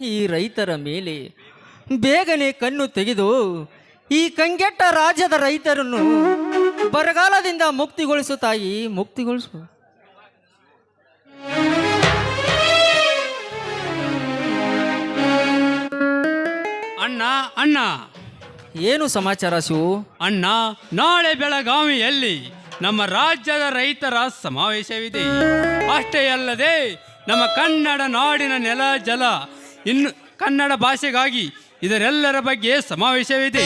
ಈ ರೈತರ ಮೇಲೆ ಬೇಗನೆ ಕಣ್ಣು ತೆಗೆದು ಈ ಕಂಗೆಟ್ಟ ರಾಜ್ಯದ ರೈತರನ್ನು ಬರಗಾಲದಿಂದ ಮುಕ್ತಿಗೊಳಿಸು ತಾಯಿ ಮುಕ್ತಿಗೊಳಿಸು. ಅಣ್ಣ ಅಣ್ಣ. ಏನು ಸಮಾಚಾರ ಶಿವು? ಅಣ್ಣ ನಾಳೆ ಬೆಳಗಾವಿಯಲ್ಲಿ ನಮ್ಮ ರಾಜ್ಯದ ರೈತರ ಸಮಾವೇಶವಿದೆ. ಅಷ್ಟೇ ಅಲ್ಲದೆ ನಮ್ಮ ಕನ್ನಡ ನಾಡಿನ ನೆಲ ಜಲ ಇನ್ನು ಕನ್ನಡ ಭಾಷೆಗಾಗಿ ಇದರೆಲ್ಲರ ಬಗ್ಗೆ ಸಮಾವೇಶವಿದೆ.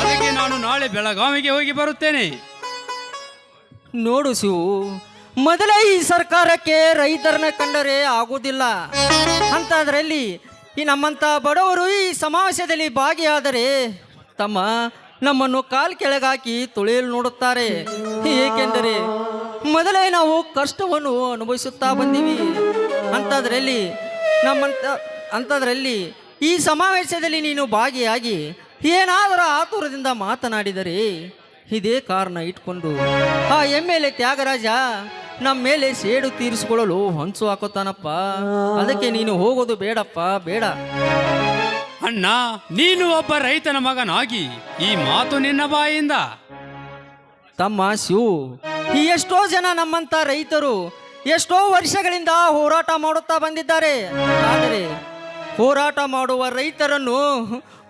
ಅದಕ್ಕೆ ನಾನು ನಾಳೆ ಬೆಳಗಾವಿಗೆ ಹೋಗಿ ಬರುತ್ತೇನೆ. ನೋಡು ಮೊದಲೇ ಈ ಸರ್ಕಾರಕ್ಕೆ ರೈತರನ್ನ ಕಂಡರೆ ಆಗುವುದಿಲ್ಲ. ಅಂತಾದ್ರಲ್ಲಿ ಈ ನಮ್ಮಂಥ ಬಡವರು ಈ ಸಮಾವೇಶದಲ್ಲಿ ಭಾಗಿಯಾದರೆ ತಮ್ಮ ನಮ್ಮನ್ನು ಕಾಲ್ ಕೆಳಗಾಕಿ ತುಳಿಯಲು ನೋಡುತ್ತಾರೆ. ಏಕೆಂದರೆ ಮೊದಲೇ ನಾವು ಕಷ್ಟವನ್ನು ಅನುಭವಿಸುತ್ತಾ ಬಂದೀವಿ. ಅಂಥದ್ರಲ್ಲಿ ನಮ್ಮಂತ ಅಂಥದ್ರಲ್ಲಿ ಈ ಸಮಾವೇಶದಲ್ಲಿ ನೀನು ಭಾಗಿಯಾಗಿ ಏನಾದರೂ ಆತುರದಿಂದ ಮಾತನಾಡಿದರೆ ಇದೇ ಕಾರಣ ಇಟ್ಕೊಂಡು ಆ ಎಂ ಎಲ್ ಎ ತ್ಯಾಗರಾಜ ನಮ್ಮ ಮೇಲೆ ಸೇಡು ತೀರಿಸಿಕೊಳ್ಳಲು ಹೊಂಚು ಹಾಕೋತಾನಪ್ಪ. ಅದಕ್ಕೆ ನೀನು ಹೋಗೋದು ಬೇಡಪ್ಪ ಬೇಡ. ಅಣ್ಣ ನೀನು ಒಬ್ಬ ರೈತನ ಮಗನಾಗಿ ಈ ಮಾತು ನಿನ್ನ ಬಾಯಿಂದ. ತಮ್ಮ ಶಿವು ಈ ಎಷ್ಟೋ ಜನ ನಮ್ಮಂತ ರೈತರು ಎಷ್ಟೋ ವರ್ಷಗಳಿಂದ ಹೋರಾಟ ಮಾಡುತ್ತಾ ಬಂದಿದ್ದಾರೆ. ಆದರೆ ಹೋರಾಟ ಮಾಡುವ ರೈತರನ್ನು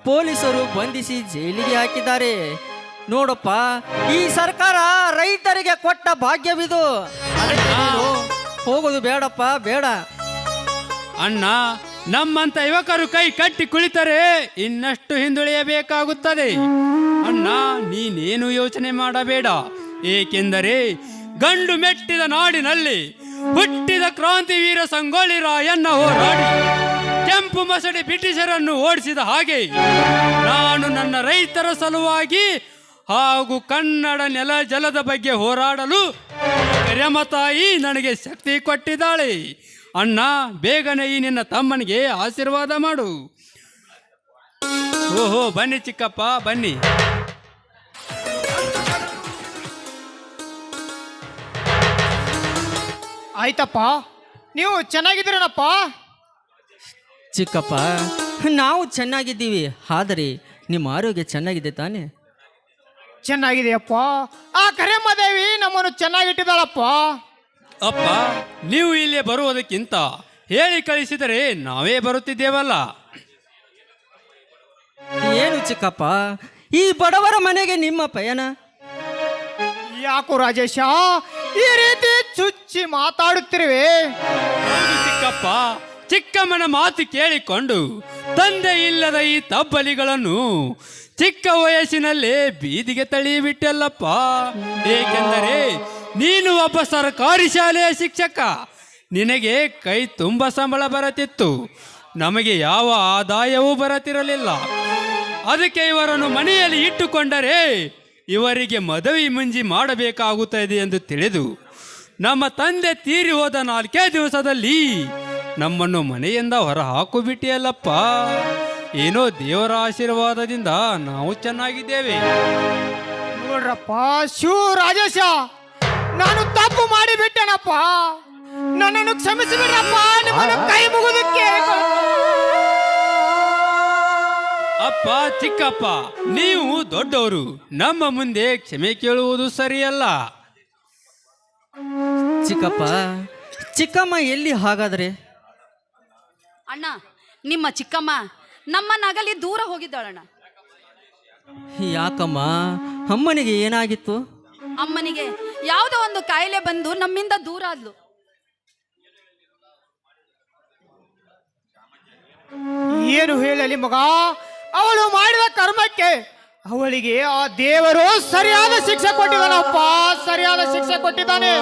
ಪೊಲೀಸರು ಬಂಧಿಸಿ ಜೈಲಿಗೆ ಹಾಕಿದ್ದಾರೆ. ನೋಡಪ್ಪ ಈ ಸರ್ಕಾರ ರೈತರಿಗೆ ಕೊಟ್ಟ ಭಾಗ್ಯವಿದು. ಹೋಗೋದು ಬೇಡಪ್ಪ ಬೇಡ. ಅಣ್ಣ ನಮ್ಮಂತ ಯುವಕರು ಕೈ ಕಟ್ಟಿ ಕುಳಿತರೆ ಇನ್ನಷ್ಟು ಹಿಂದುಳಿಯಬೇಕಾಗುತ್ತದೆ. ಅಣ್ಣ ನೀನೇನು ಯೋಚನೆ ಮಾಡಬೇಡ. ಏಕೆಂದರೆ ಗಂಡು ಮೆಟ್ಟಿದ ನಾಡಿನಲ್ಲಿ ಹುಟ್ಟಿದ ಕ್ರಾಂತಿವೀರ ಸಂಗೊಳ್ಳಿ ರಾಯಣ್ಣ ಹೋರಾಡಿ ಕೆಂಪು ಮಸಡಿ ಬ್ರಿಟಿಷರನ್ನು ಓಡಿಸಿದ ಹಾಗೆ ನಾನು ನನ್ನ ರೈತರ ಸಲುವಾಗಿ ಹಾಗೂ ಕನ್ನಡ ನೆಲ ಜಲದ ಬಗ್ಗೆ ಹೋರಾಡಲು ತಾಯಿ ನನಗೆ ಶಕ್ತಿ ಕೊಟ್ಟಿದ್ದಾಳೆ. ಅಣ್ಣ, ಬೇಗನೆ ಈ ನಿನ್ನ ತಮ್ಮನಿಗೆ ಆಶೀರ್ವಾದ ಮಾಡು. ಓಹೋ, ಬನ್ನಿ ಚಿಕ್ಕಪ್ಪ, ಬನ್ನಿ. ಆಯ್ತಪ್ಪ, ನೀವು ಚೆನ್ನಾಗಿದ್ದೀರನಪ್ಪ? ಚಿಕ್ಕಪ್ಪ ನಾವು ಚೆನ್ನಾಗಿದ್ದೀವಿ ಆದರೆ ನಿಮ್ಮ ಆರೋಗ್ಯ ಚೆನ್ನಾಗಿದೆ ತಾನೇ? ಚೆನ್ನಾಗಿದೆಯಪ್ಪ. ಆ ಕರೆಮ್ಮದೇವಿ ನಮ್ಮನ್ನು ಚೆನ್ನಾಗಿಟ್ಟಿದ್ದಾಳಪ್ಪ. ಅಪ್ಪ ನೀವು ಇಲ್ಲಿ ಬರುವುದಕ್ಕಿಂತ ಹೇಳಿ ಕಳಿಸಿದರೆ ನಾವೇ ಬರುತ್ತಿದ್ದೇವಲ್ಲ? ಏನು ಚಿಕ್ಕಪ್ಪ ಈ ಬಡವರ ಮನೆಗೆ ನಿಮ್ಮ ಪಯಣ? ಯಾಕೋ ರಾಜೇಶ ಈ ರೀತಿ ಚುಚ್ಚಿ ಮಾತಾಡುತ್ತಿರುವೆ? ಚಿಕ್ಕಪ್ಪ ಚಿಕ್ಕಮ್ಮನ ಮಾತು ಕೇಳಿಕೊಂಡು, ತಂದೆ ಇಲ್ಲದ ಈ ತಬ್ಬಲಿಗಳನ್ನು ಚಿಕ್ಕ ವಯಸ್ಸಿನಲ್ಲೇ ಬೀದಿಗೆ ತಳ್ಳಿಬಿಟ್ಟಲ್ಲಪ್ಪ. ಏಕೆಂದರೆ ನೀನು ಒಬ್ಬ ಸರ್ಕಾರಿ ಶಾಲೆಯ ಶಿಕ್ಷಕ. ನಿನಗೆ ಕೈ ತುಂಬ ಸಂಬಳ ಬರುತ್ತಿತ್ತು ನಮಗೆ ಯಾವ ಆದಾಯವೂ ಬರುತ್ತಿರಲಿಲ್ಲ ಅದಕ್ಕೆ ಇವರನ್ನು ಮನೆಯಲ್ಲಿ ಇಟ್ಟುಕೊಂಡರೆ ಇವರಿಗೆ ಮದುವೆ ಮುಂಜಿ ಮಾಡಬೇಕಾಗುತ್ತದೆ ಎಂದು ತಿಳಿದು, ನಮ್ಮ ತಂದೆ ತೀರಿ ಹೋದ ನಾಲ್ಕೇ ದಿವಸದಲ್ಲಿ ನಮ್ಮನ್ನು ಮನೆಯಿಂದ ಹೊರ ಹಾಕುಬಿಟ್ಟಿಯಲ್ಲಪ್ಪ ಏನೋ ದೇವರ ಆಶೀರ್ವಾದದಿಂದ ನಾವು ಚೆನ್ನಾಗಿದ್ದೇವೆ. ನೋಡ್ರಪ್ಪ ಶಿವ ರಾಜೇಶ ನಾನು ತಪ್ಪು ಮಾಡಿಬಿಟ್ಟೆನಪ್ಪ. ನನ್ನನ್ನು ಕ್ಷಮಿಸಿಬಿಡ್ರಪ್ಪ ನಿಮ್ಮನ್ನು ಕೈ ಮುಗಿದಕ್ಕೆ. ಅಪ್ಪ ಚಿಕ್ಕಪ್ಪ ನೀವು ದೊಡ್ಡವರು. ನಮ್ಮ ಮುಂದೆ ಕ್ಷಮೆ ಕೇಳುವುದು ಸರಿಯಲ್ಲ. ಚಿಕ್ಕಪ್ಪ ಚಿಕ್ಕಮ್ಮ ಎಲ್ಲಿ ಹಾಗಾದರೆ? ಅಣ್ಣ ನಿಮ್ಮ ಚಿಕ್ಕಮ್ಮ ನಮ್ಮ ನಗಲಿ ದೂರ ಹೋಗಿದ್ದಾಳಣ್ಣ. ಯಾಕಮ್ಮ? ಅಮ್ಮನಿಗೆ ಏನಾಗಿತ್ತು? ಅಮ್ಮನಿಗೆ ಯಾವುದೋ ಒಂದು ಕಾಯಿಲೆ ಬಂದು ನಮ್ಮಿಂದ ದೂರ ಆದ್ಲು. ಏನು ಹೇಳಲಿ ಮಗ? ಅವಳು ಮಾಡಿದ ಕರ್ಮಕ್ಕೆ ಅವಳಿಗೆ ಆ ದೇವರು ಸರಿಯಾದ ಶಿಕ್ಷೆ ಕೊಟ್ಟಿದ್ದಾನಪ್ಪ ಸರಿಯಾದ ಶಿಕ್ಷೆ ಕೊಟ್ಟಿದ್ದಾನೆ.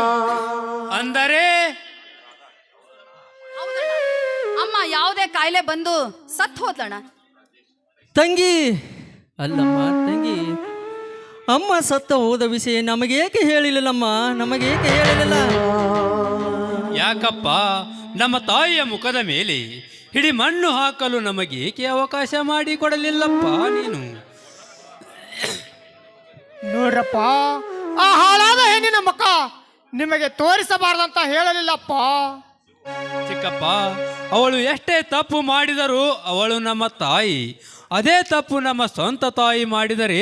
ಅಂದರೆ. ಅಮ್ಮ ಯಾವುದೇ ಕಾಯಿಲೆ ಬಂದು ಸತ್ ಹೋದ್ಲಣ್ಣ. ತಂಗಿ ಅಲ್ಲಮ್ಮ ತಂಗಿ ಅಮ್ಮ ಸತ್ತ ಹೋದ ವಿಷಯ ನಮಗೇಕೆ ಹೇಳಿಲ್ಲಮ್ಮ ನಮಗೇಕೆ ಹೇಳಿಲ್ಲ ಯಾಕಪ್ಪ ನಮ್ಮ ತಾಯಿಯ ಮುಖದ ಮೇಲೆ ಹಿಡಿ ಮಣ್ಣು ಹಾಕಲು ನಮಗೆ ಏಕೆ ಅವಕಾಶ ಮಾಡಿಕೊಡಲಿಲ್ಲಪ್ಪ ನೀನು? ನೋಡ್ರಪ್ಪ ಆ ಹಾಳಾದ ಹೆಣ್ಣಿನ ಮುಖ ನಿಮಗೆ ತೋರಿಸಬಾರ್ದಂತ ಹೇಳಲಿಲ್ಲಪ್ಪ. ಚಿಕ್ಕಪ್ಪ ಅವಳು ಎಷ್ಟೇ ತಪ್ಪು ಮಾಡಿದರೂ ಅವಳು ನಮ್ಮ ತಾಯಿ. ಅದೇ ತಪ್ಪು ನಮ್ಮ ಸ್ವಂತ ತಾಯಿ ಮಾಡಿದರೆ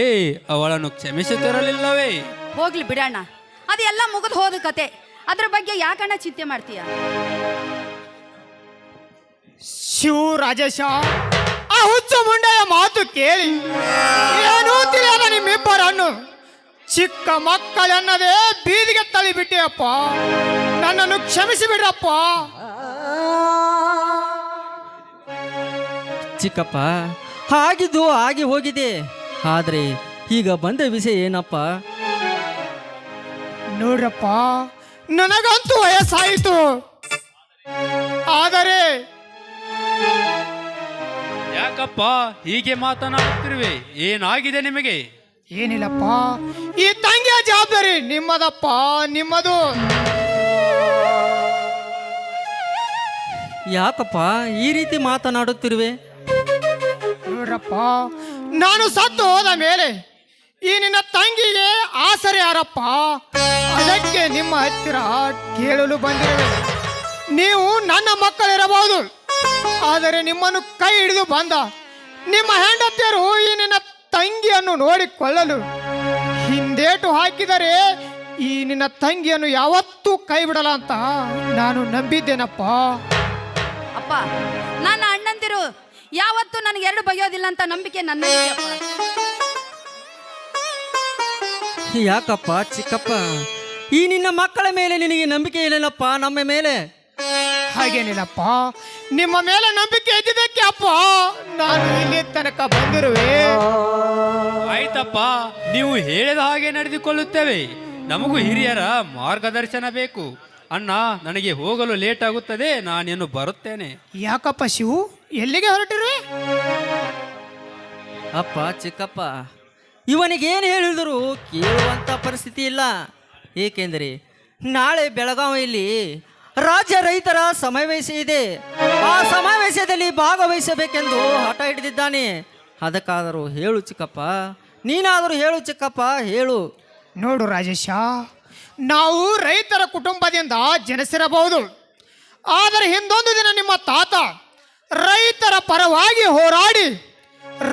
ಅವಳನ್ನು ಕ್ಷಮಿಸುತ್ತಿರಲಿಲ್ಲವೇ? ಹೋಗ್ಲಿ ಬಿಡಣ್ಣ. ಅದೆಲ್ಲ ಮುಗಿದು ಹೋದ ಕತೆ. ಅದ್ರ ಬಗ್ಗೆ ಯಾಕಣ್ಣ ಚಿಂತೆ ಮಾಡ್ತೀಯ? ಶಿವ ರಾಜೇಶ ಆ ಹುಚ್ಚು ಮುಂಡೆಯ ಮಾತು ಕೇಳಿ. ಏನೂ ತಿಳಿಯಲ್ಲ ನಿಮ್ಮಿಬ್ಬರನ್ನು ಚಿಕ್ಕ ಮಕ್ಕಳೆನ್ನದೇ ಬೀದಿಗೆ ಅಪ್ಪ ನನ್ನನ್ನು ಕ್ಷಮಿಸಿ ಬಿಡ್ರಪ್ಪ ಚಿಕ್ಕಪ್ಪ ಹಾಗಿದ್ದು ಆಗಿ ಹೋಗಿದೆ. ಆದರೆ ಈಗ ಬಂದ ವಿಷಯ ಏನಪ್ಪ? ನೋಡ್ರಪ್ಪ ನನಗಂತೂ ವಯಸ್ಸಾಯಿತು. ಆದರೆ ಯಾಕಪ್ಪ ಹೀಗೆ ಮಾತನಾಡುತ್ತಿರುವೆ? ಏನಾಗಿದೆ ನಿಮಗೆ? ಏನಿಲ್ಲಪ್ಪ ಈ ಜವಾಬ್ದಾರಿ ನಿಮ್ಮದಪ್ಪ ನಿಮ್ಮದು. ಯಾಕಪ್ಪ ಈ ರೀತಿ ಮಾತನಾಡುತ್ತಿರುವೆ? ನೋಡ್ರಪ್ಪ ನಾನು ಸತ್ತು ಹೋದ ಮೇಲೆ ಈ ನಿನ್ನ ತಂಗಿಗೆ ಆಸರೆ ಯಾರಪ್ಪ? ಅದಕ್ಕೆ ನಿಮ್ಮ ಹತ್ತಿರ ಕೇಳಲು ಬಂದಿರುವೆ. ನೀವು ನನ್ನ ಮಕ್ಕಳಿರಬಹುದು ಆದರೆ ನಿಮ್ಮನ್ನು ಕೈ ಹಿಡಿದು ಬಂದ ನಿಮ್ಮ ಹೆಂಡತಿಯರು ಈ ನಿನ್ನ ತಂಗಿಯನ್ನು ನೋಡಿಕೊಳ್ಳಲು ಹಿಂದೇಟು ಹಾಕಿದರೆ ಈ ನಿನ್ನ ತಂಗಿಯನ್ನು ಯಾವತ್ತೂ ಕೈ ಬಿಡಲ್ಲ ಅಂತ ನಾನು ನಂಬಿದ್ದೇನಪ್ಪ. ಅಪ್ಪ ನನ್ನ ಅಣ್ಣಂದಿರು ಯಾವತ್ತೂ ನನಗೆ ಎರಡು ಬಗೆಯೋದಿಲ್ಲ ಅಂತ ನಂಬಿಕೆ ನನ್ನ ಯಾಕಪ್ಪ ಚಿಕ್ಕಪ್ಪ? ಈ ನಿನ್ನ ಮಕ್ಕಳ ಮೇಲೆ ನಿನಗೆ ನಂಬಿಕೆ ಇಲ್ಲನಪ್ಪ ನಮ್ಮ ಮೇಲೆ ಹಾಗೇನಿಲ್ಲಪ್ಪ ನಿಮ್ಮ ಮೇಲೆ ನಂಬಿಕೆ ಇದ್ದಿದ್ದಕ್ಕೆ ಅಪ್ಪ. ನಾನು ಇಲ್ಲಿ ತನಕ ಬಂದಿರುವೆ. ಆಯ್ತಪ್ಪ ನೀವು ಹೇಳಿದ ಹಾಗೆ ನಡೆದುಕೊಳ್ಳುತ್ತೇವೆ. ನಮಗೂ ಹಿರಿಯರ ಮಾರ್ಗದರ್ಶನ ಬೇಕು. ಅಣ್ಣ ನನಗೆ ಹೋಗಲು ಲೇಟ್ ಆಗುತ್ತದೆ ನಾನೇನು ಬರುತ್ತೇನೆ. ಯಾಕಪ್ಪ ಶಿವು? ಎಲ್ಲಿಗೆ ಹೊರಟಿರುವೆ? ಅಪ್ಪ ಚಿಕ್ಕಪ್ಪ ಇವನಿಗೇನು ಹೇಳಿದರೂ ಕೇಳುವಂಥ ಪರಿಸ್ಥಿತಿ ಇಲ್ಲ. ಏಕೆಂದರೆ ನಾಳೆ ಬೆಳಗಾವಿಯಲ್ಲಿ ರಾಜ್ಯ ರೈತರ ಸಮಾವೇಶ ಇದೆ. ಆ ಸಮಾವೇಶದಲ್ಲಿ ಭಾಗವಹಿಸಬೇಕೆಂದು ಹಠ ಹಿಡಿದಿದ್ದಾನೆ. ಅದಕ್ಕಾದರೂ ಹೇಳು ಚಿಕ್ಕಪ್ಪ. ನೀನಾದರೂ ಹೇಳು ಚಿಕ್ಕಪ್ಪ, ಹೇಳು. ನೋಡು ರಾಜೇಶ, ನಾವು ರೈತರ ಕುಟುಂಬದಿಂದ ಜನಿಸಿರಬಹುದು. ಆದರೆ ಹಿಂದೊಂದು ದಿನ ನಿಮ್ಮ ತಾತ ರೈತರ ಪರವಾಗಿ ಹೋರಾಡಿ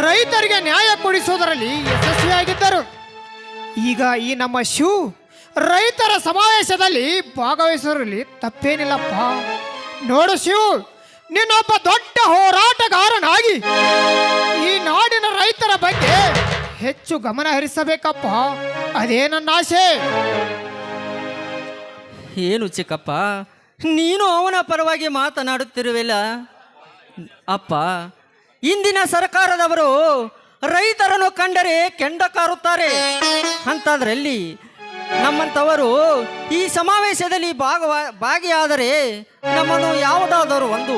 ರೈತರಿಗೆ ನ್ಯಾಯ ಕೊಡಿಸುವುದರಲ್ಲಿ ಯಶಸ್ವಿಯಾಗಿದ್ದರು. ಈಗ ಈ ನಮ್ಮ ಶಿವ್ ರೈತರ ಸಮಾವೇಶದಲ್ಲಿ ಭಾಗವಹಿಸೋರಲ್ಲಿ ತಪ್ಪೇನಿಲ್ಲಪ್ಪ. ನೋಡು ಶಿವ್, ನೀನೊಬ್ಬ ದೊಡ್ಡ ಹೋರಾಟಗಾರನಾಗಿ ಈ ನಾಡಿನ ರೈತರ ಬಗ್ಗೆ ಹೆಚ್ಚು ಗಮನ ಹರಿಸಬೇಕಪ್ಪ. ಅದೇ ನನ್ನ ಆಸೆ. ಏನು ಚಿಕ್ಕಪ್ಪ, ನೀನು ಅವನ ಪರವಾಗಿ ಮಾತನಾಡುತ್ತಿರುವೆಲ್ಲ? ಅಪ್ಪ, ಇಂದಿನ ಸರ್ಕಾರದವರು ರೈತರನ್ನು ಕಂಡರೆ ಕೆಂಡ ಕಾರುತ್ತಾರೆ. ಅಂಥದ್ರಲ್ಲಿ ನಮ್ಮಂಥವರು ಈ ಸಮಾವೇಶದಲ್ಲಿ ಭಾಗವ, ಭಾಗಿಯಾದರೆ ನಮ್ಮನ್ನು ಯಾವುದಾದರೂ ಒಂದು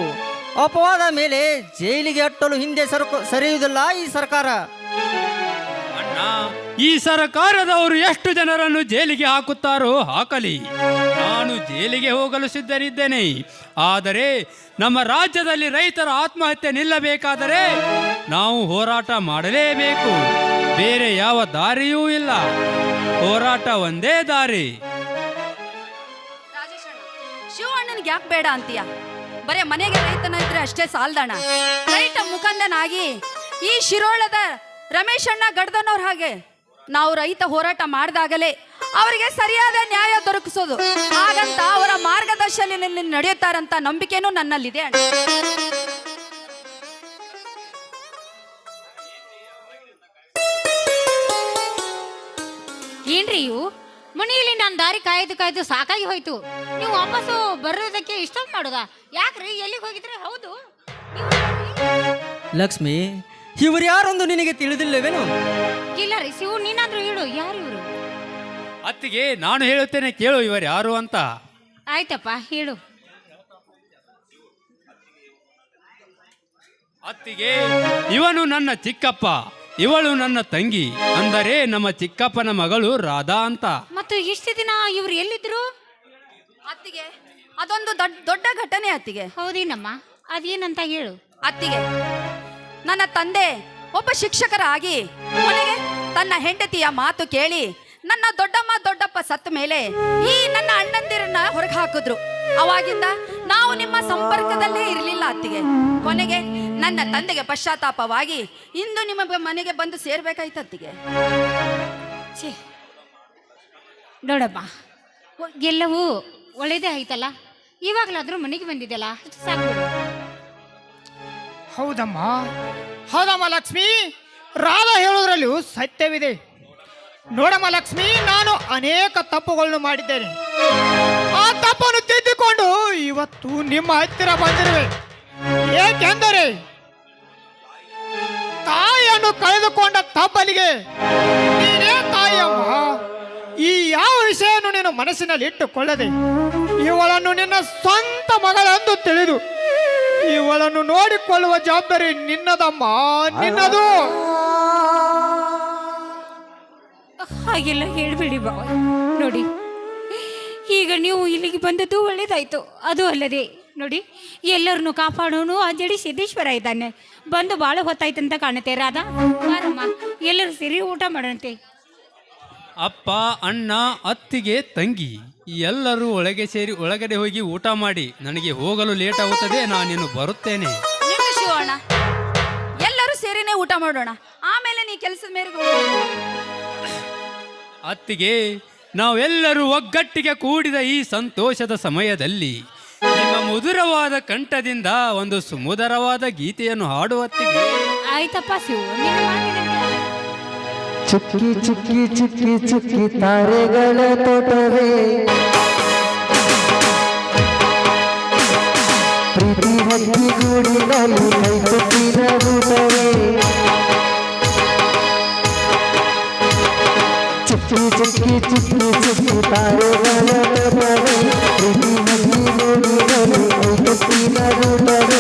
ಅಪವಾದ ಮೇಲೆ ಜೈಲಿಗೆ ಅಟ್ಟಲು ಹಿಂದೆ ಸರಕು, ಸರಿಯುವುದಿಲ್ಲ ಈ ಸರ್ಕಾರ. ಈ ಸರ್ಕಾರದವರು ಎಷ್ಟು ಜನರನ್ನು ಜೈಲಿಗೆ ಹಾಕುತ್ತಾರೋ ಹಾಕಲಿ. ನಾನು ಜೈಲಿಗೆ ಹೋಗಲು ಸಿದ್ಧರಿದ್ದೇನೆ. ಆದರೆ ನಮ್ಮ ರಾಜ್ಯದಲ್ಲಿ ರೈತರ ಆತ್ಮಹತ್ಯೆ ನಿಲ್ಲಬೇಕಾದರೆ ನಾವು ಹೋರಾಟ ಮಾಡಲೇಬೇಕು. ಬೇರೆ ಯಾವ ದಾರಿಯೂ ಇಲ್ಲ. ಹೋರಾಟ ಒಂದೇ ದಾರಿ. ಶಿವ ಅಣ್ಣನಿಗೆ ಯಾಕೆ ಬೇಡ ಅಂತೀಯ? ಬರೇ ಮನೆಗೆ ರೈತನ ಇದ್ರೆ ಅಷ್ಟೇ ಸಾಲ್ದಣ್ಣ ರೈತ ಮುಖಂಡನಾಗಿ ಈ ಶಿರೋಳದ ರಮೇಶಣ್ಣ ಗಡ್ದನವ್ರ ಹಾಗೆ. ನಾವು ರೈತ ಹೋರಾಟ ಮಾಡಿದಾಗಲೇ ಅವರಿಗೆ ಸರಿಯಾದ ನ್ಯಾಯ ದೊರಕಿಸೋದು. ಹಾಗಂತ ಅವರ ಮಾರ್ಗದರ್ಶನದಲ್ಲಿ ನಡೆಯುತ್ತಾರಂತ ನಂಬಿಕೆನೂ ನನ್ನಲ್ಲಿದೆ ಅಣ್ಣ. ಏನ್ರಿ ಇವು? ಮನೆಯಲ್ಲಿ ನಾನು ದಾರಿ ಕಾಯ್ದು ಕಾಯ್ದು ಸಾಕಾಗಿ ಹೋಯ್ತು. ನೀವು ವಾಪಸ್ಸು ಬರೋದಕ್ಕೆ ಇಷ್ಟೊಂದು ಮಾಡೋದಾ? ಯಾಕ್ರಿ ಎಲ್ಲಿಗೆ ಹೋಗಿದ್ರೆ? ಹೌದು. ಲಕ್ಷ್ಮಿ ಇವರು ಯಾರೊಂದು ನಿನಗೆ ತಿಳಿದಿಲ್ಲವೇನು? ಇಲ್ಲ ರೀ. ಶಿವು ನೀನಾದ್ರೂ ಹೇಳು. ಯಾರು ಇವರು? ಅತ್ತಿಗೆ ನಾನು ಹೇಳುತ್ತೇನೆ ಕೇಳು ಇವರು ಯಾರು ಅಂತ. ಆಯ್ತಪ್ಪ ಹೇಳು. ಅತ್ತಿಗೆ ಇವನು ನನ್ನ ಚಿಕ್ಕಪ್ಪ ಇವಳು ನನ್ನ ತಂಗಿ ಅಂದರೆ ನಮ್ಮ ಚಿಕ್ಕಪ್ಪನ ಮಗಳು ರಾಧಾ ಅಂತ. ಮತ್ತು ಇಷ್ಟು ದಿನ ಇವ್ರು ಎಲ್ಲಿದ್ರು? ಅತ್ತಿಗೆ ಅದೊಂದು ದೊಡ್ಡ ದೊಡ್ಡ ಘಟನೆ ಅತ್ತಿಗೆ. ಹೌದೇನಮ್ಮ? ಅದೇನಂತ ಹೇಳು. ಅತ್ತಿಗೆ ನನ್ನ ತಂದೆ ಒಬ್ಬ ಶಿಕ್ಷಕರಾಗಿ ಕೊನೆಗೆ ತನ್ನ ಹೆಂಡತಿಯ ಮಾತು ಕೇಳಿ ನನ್ನ ದೊಡ್ಡಮ್ಮ ದೊಡ್ಡಪ್ಪ ಸತ್ತ ಮೇಲೆ ಈ ನನ್ನ ಅಣ್ಣಂದಿರನ್ನ ಹೊರಗೆ ಹಾಕಿದ್ರು ಅವಾಗಿಂದ ನಾವು ನಿಮ್ಮ ಸಂಪರ್ಕದಲ್ಲೇ ಇರಲಿಲ್ಲ ಅತ್ತಿಗೆ. ಕೊನೆಗೆ ನನ್ನ ತಂದೆಗೆ ಪಶ್ಚಾತ್ತಾಪವಾಗಿ ಇಂದು ನಿಮ್ಮ ಮನೆಗೆ ಬಂದು ಸೇರ್ಬೇಕಾಯ್ತು ಅತ್ತಿಗೆ. ಛೇ. ನೋಡಮ್ಮ ಎಲ್ಲವೂ ಒಳ್ಳೇದೇ ಆಯ್ತಲ್ಲ? ಇವಾಗಲಾದ್ರೂ ಮನೆಗೆ ಬಂದಿದ್ದಲ್ಲ ಸಾಕು. ಹೌದಮ್ಮ. ಹೌದಮ್ಮ ಲಕ್ಷ್ಮಿ. ರಾಧಾ ಹೇಳೋದ್ರಲ್ಲಿಯೂ ಸತ್ಯವಿದೆ. ನೋಡಮ್ಮ ಲಕ್ಷ್ಮಿ, ನಾನು ಅನೇಕ ತಪ್ಪುಗಳನ್ನು ಮಾಡಿದ್ದೇನೆ. ಆ ತಪ್ಪನ್ನು ತಿದ್ದಿಕೊಂಡು ಇವತ್ತು ನಿಮ್ಮ ಹತ್ತಿರ ಬಂದಿರುವೆ. ಏಕೆಂದರೆ ತಾಯಿಯನ್ನು ಕಳೆದುಕೊಂಡ ತಪ್ಪಲಿಗೆ ನೀನೇ ತಾಯಿಯಮ್ಮ. ಈ ಯಾವ ವಿಷಯವನ್ನು ನೀನು ಮನಸ್ಸಿನಲ್ಲಿ ಇಟ್ಟುಕೊಳ್ಳದೆ, ಇವಳನ್ನು ನಿನ್ನ ಸ್ವಂತ ಮಗಳೆಂದು ತಿಳಿದು ಇವಳನ್ನು ನೋಡಿಕೊಳ್ಳುವ ಜವಾಬ್ದಾರಿ ನಿನ್ನದಮ್ಮ ನಿನ್ನದು. ಹಾಗೆಲ್ಲ ಹೇಳ್ಬೇಡಿ ಬಾ ನೋಡಿ, ಈಗ ನೀವು ಇಲ್ಲಿಗೆ ಬಂದದ್ದು ಒಳ್ಳೇದಾಯ್ತು. ಅದು ಅಲ್ಲದೆ, ನೋಡಿ, ಎಲ್ಲರನ್ನು ಕಾಪಾಡೋನು ಅಂಜಡಿ ಸಿದ್ದೇಶ್ವರ ಇದ್ದಾನೆ. ಬಂದು ಭಾಳ ಹೊತ್ತಾಯ್ತಂತ ಕಾಣುತ್ತೆ. ರಾಧಾ, ಬಾರಮ್ಮ, ಎಲ್ಲರೂ ಸೇರಿ ಊಟ ಮಾಡೋಣಂತೆ. ಅಪ್ಪ ಅಣ್ಣ ಅತ್ತಿಗೆ ತಂಗಿ ಎಲ್ಲರೂ ಒಳಗೆ ಸೇರಿ ಒಳಗಡೆ ಹೋಗಿ ಊಟ ಮಾಡಿ ನನಗೆ ಹೋಗಲು ಲೇಟ್ ಆಗುತ್ತದೆ ನಾನಿನ್ನು ಬರುತ್ತೇನೆ. ಶಿವಣ್ಣ ಎಲ್ಲರೂ ಸೇರಿನೇ ಊಟ ಮಾಡೋಣ. ಆಮೇಲೆ ನೀ ಕೆಲಸದ ಮೇರೆಗೆ ಹೋಗು. ಅತ್ತಿಗೆ ನಾವೆಲ್ಲರೂ ಒಗ್ಗಟ್ಟಿಗೆ ಕೂಡಿದ ಈ ಸಂತೋಷದ ಸಮಯದಲ್ಲಿ ನಿಮ್ಮ ಮಧುರವಾದ ಕಂಠದಿಂದ ಒಂದು ಸುಮಧುರವಾದ ಗೀತೆಯನ್ನು ಹಾಡುವತ್ತಿಗೆ ಆಯ್ತಪ್ಪ ಶಿವು ನಿನ್ನ ಮಾತಿನಂತೆ ಚುಕ್ಕಿ ಚುಕ್ಕಿ ಚುಕ್ಕಿ ಚುಕ್ಕಿ ತಾರೆಗಳ ತೋಟವೇ ಪ್ರೀತಿ ಹಕ್ಕಿ ಗೂಡಿನಲ್ಲಿ ಕೈ ಕೊಟ್ಟಿನ ಊಟವೇ ಚುಕ್ಕಿ ಚುಕ್ಕಿ ಚುಕ್ಕಿ ಚುಕ್ಕಿ ತಾರೆಗಳ ತೋಟವೇ ಪ್ರೀತಿ ಹಕ್ಕಿ ಗೂಡಿನಲ್ಲಿ ಕೈ ಕೊಟ್ಟಿನ ಊಟವೇ ಆಸೆ